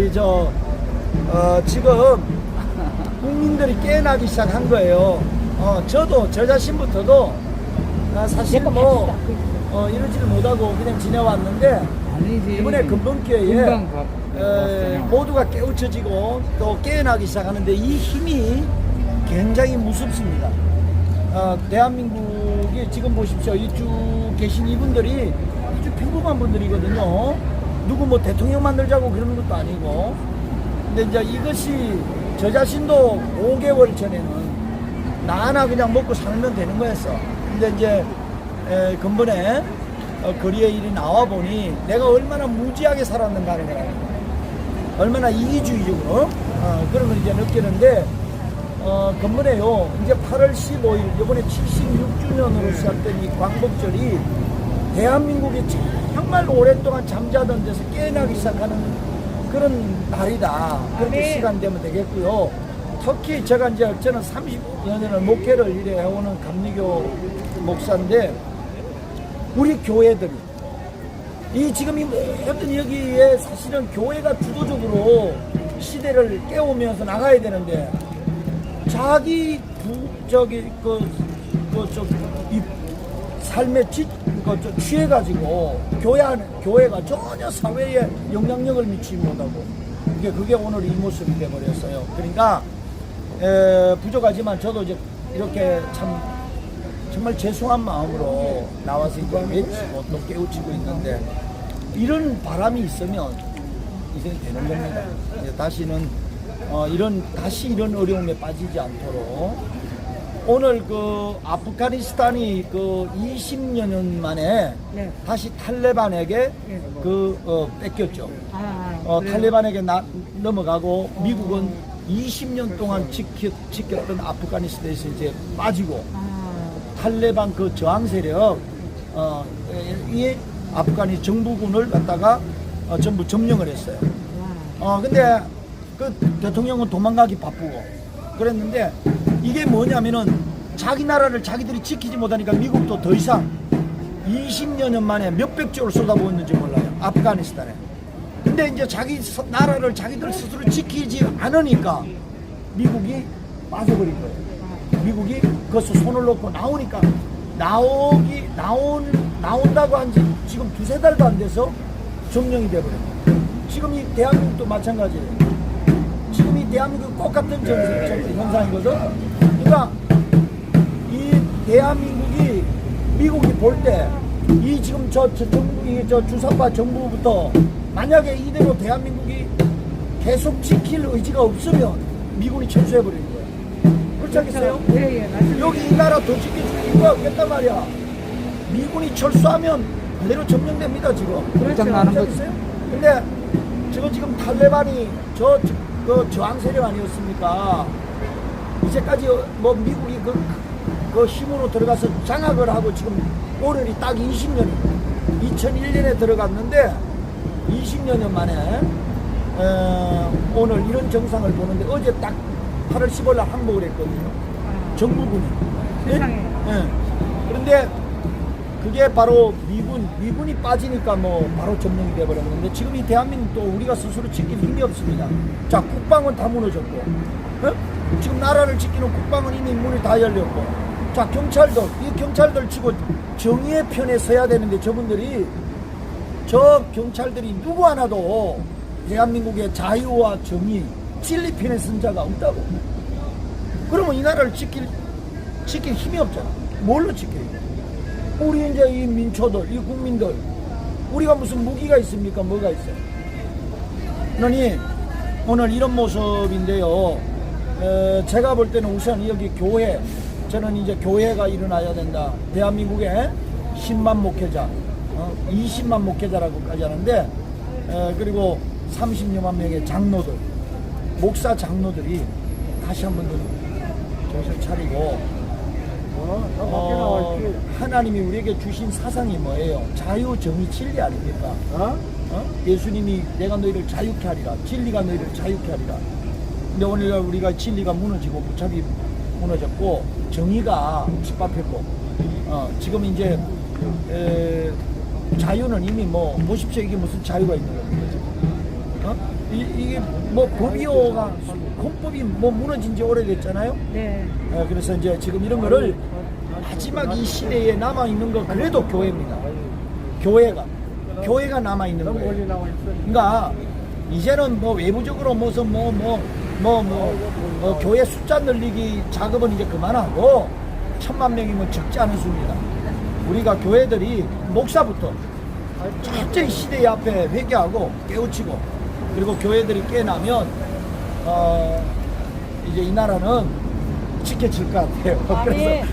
우리 저 어, 지금 국민들이 깨어나기 시작한 거예요. 어, 저도 저 자신부터도 아, 사실 뭐 어, 이러지를 못하고 그냥 지내왔는데 아니지. 이번에 금번기회에 금방 가- 에, 왔어요. 모두가 깨우쳐지고 또 깨어나기 시작하는데 이 힘이 굉장히 무섭습니다. 어, 대한민국이 지금 보십시오. 이쭉 계신 이분들이 아주 평범한 분들이거든요. 누구 뭐 대통령 만들자고 그러는 것도 아니고. 근데 이제 이것이 저 자신도 5개월 전에는 나 하나 그냥 먹고 살면 되는 거였어. 근데 이제 에, 근본에 어, 거리에 일이 나와 보니 내가 얼마나 무지하게 살았는가 하는 거라. 얼마나 이기주의적으로 어, 그런 걸 이제 느끼는데 어, 근본에요. 이제 8월 15일 이번에 76주년으로 시작된 이 광복절이 대한민국이 정말 오랫동안 잠자던 데서 깨어나기 시작하는 그런 날이다. 그렇게 네. 시간 되면 되겠고요. 특히 제가 이제 저는 30여 년을 목회를 이래 해오는 감리교 목사인데 우리 교회들이 이 지금 이 모든 여기에 사실은 교회가 주도적으로 시대를 깨우면서 나가야 되는데 자기 부 저기 그 그저이 삶에 지, 취해가지고 교회 안, 교회가 전혀 사회에 영향력을 미치지 못하고 이게 그게 오늘 이 모습이 돼버렸어요. 그러니까 에, 부족하지만 저도 이제 이렇게 참 정말 죄송한 마음으로 나와서 이제 외치고 또 깨우치고 있는데 이런 바람이 있으면 이제 되는 겁니다. 이제 다시는 어, 이런 다시 이런 어려움에 빠지지 않도록 오늘 그 아프가니스탄이 그 20여 년 만에 네. 다시 탈레반에게 네. 그 어, 뺏겼죠. 아, 어, 그래요? 탈레반에게 나, 넘어가고 미국은 20년 동안 지켰, 지켰던 아프가니스탄에서 이제 빠지고 아, 탈레반 그 저항 세력 어, 이 아프가니 정부군을 갖다가 어, 전부 점령을 했어요. 와. 어 근데 그 대통령은 도망가기 바쁘고 그랬는데 이게 뭐냐면은 자기 나라를 자기들이 지키지 못하니까 미국도 더 이상 20여 년 만에 몇백 조를 쏟아부었는지 몰라요. 아프가니스탄에. 근데 이제 자기 서- 나라를 자기들 스스로 지키지 않으니까 미국이 빠져버린 거예요. 미국이 그것을 손을 놓고 나오니까 나오기 나온 나온다고 한 지 지금 두세 달도 안 돼서 점령이 돼버려요. 지금 이 대한민국도 마찬가지예요. 대한민국 똑같은 전, 전, 현상이거든. 그러니까 이 대한민국이 미국이 볼 때 이 지금 저, 저 정부 이저 주사파 정부부터 만약에 이대로 대한민국이 계속 지킬 의지가 없으면 미군이 철수해 버리는 거예요. 그렇지 않겠어요? 예, 예, 맞습니다. 여기 이 나라 더 지킬 이유가 없겠단 말이야. 미군이 철수하면 그대로 점령됩니다 지금. 그렇죠. 나는 거지. 않겠어요? 근데 지금 지금 탈레반이 저, 저- 그 저항 세력 아니었습니까? 이제까지 뭐 미국이 그, 그 힘으로 들어가서 장악을 하고 지금 올해이 딱 20년이 2001년에 들어갔는데 20여 년 만에 어, 오늘 이런 정상을 보는데 어제 딱 8월 15일 날 항복을 했거든요. 아, 정부군이. 예? 예. 그런데 그게 바로 미군, 미군이 빠지니까 뭐 바로 점령이 돼버렸는데 지금 이 대한민국도 우리가 스스로 지킬 힘이 없습니다. 자, 국방은 다 무너졌고, 어? 지금 나라를 지키는 국방은 이미 문이 다 열렸고, 자, 경찰들, 이 경찰들 치고 정의의 편에 서야 되는데 저분들이 저 경찰들이 누구 하나도 대한민국의 자유와 정의, 진리 편에 쓴 자가 없다고. 그러면 이 나라를 지킬, 지킬 힘이 없잖아. 뭘로 지켜요? 우리 이제 이 민초들, 이 국민들, 우리가 무슨 무기가 있습니까? 뭐가 있어요? 그러니 오늘 이런 모습인데요. 에, 제가 볼 때는 우선 여기 교회, 저는 이제 교회가 일어나야 된다. 대한민국에 10만 목회자, 어, 20만 목회자라고까지 하는데, 에, 그리고 30여만 명의 장로들, 목사 장로들이 다시 한번 더 정신 차리고 어, 하나님이 우리에게 주신 사상이 뭐예요? 자유, 정의, 진리 아닙니까? 어? 예수님이 내가 너희를 자유케 하리라. 진리가 너희를 자유케 하리라. 근데 오늘 우리가 진리가 무너지고 무차비 무너졌고 정의가 짓밟혔고 어, 지금 이제 에, 자유는 이미 뭐 보십시오 이게 무슨 자유가 있는 겁니까? 어? 이, 이게 뭐 법이요가 헌법이 뭐 무너진 지 오래됐잖아요. 네. 어, 그래서 이제 지금 이런 거를 마지막 이 시대에 남아 있는 거 그래도 교회입니다. 교회가 교회가 남아 있는 거예요. 그러니까 이제는 뭐 외부적으로 무슨 뭐 뭐 뭐뭐 교회 숫자 늘리기 작업은 이제 그만하고 천만 명이면 적지 않은 수입니다. 우리가 교회들이 목사부터 철저히 시대 앞에 회개하고 깨우치고 그리고 교회들이 깨나면 어 이제 이 나라는 지켜질 것 같아요. 그래서